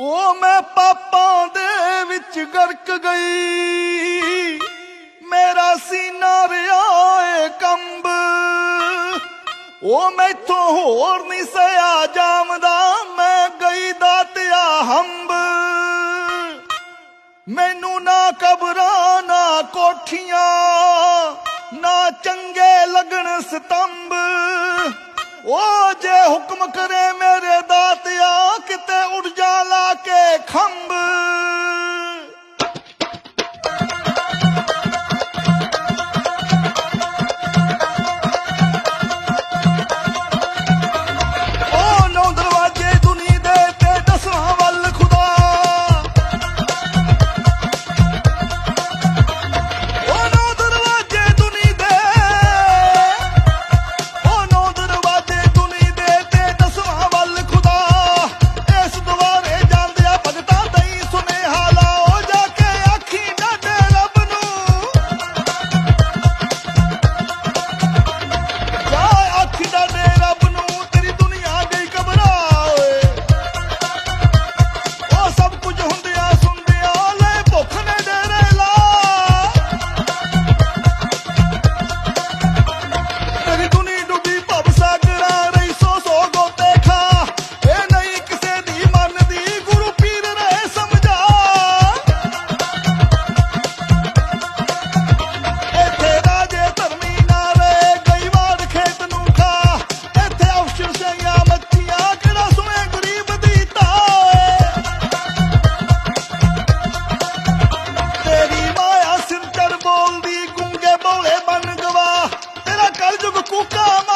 ਉਹ ਮੈਂ ਪਾਪਾਂ ਦੇ ਵਿੱਚ ਗਰਕ ਗਈ। ਮੇਰਾ ਸੀਨਾ ਰਿਆ ਏ ਕੰਬ। ਉਹ ਮੈਥੋਂ ਹੋਰ ਨਹੀਂ ਸਿਆ ਜਾਮਦਾ ਮੈਂ ਗਈ ਦਾਤਿਆ ਹੰਬ। ਮੈਨੂੰ ਨਾ ਕਬਰਾਂ, ਨਾ ਕੋਠੀਆਂ, ਨਾ ਚੰਗੇ ਲੱਗਣ ਸਤੰਭ ਉਹ ਜੇ ਹੁਕਮ ਕਰੇ Mama!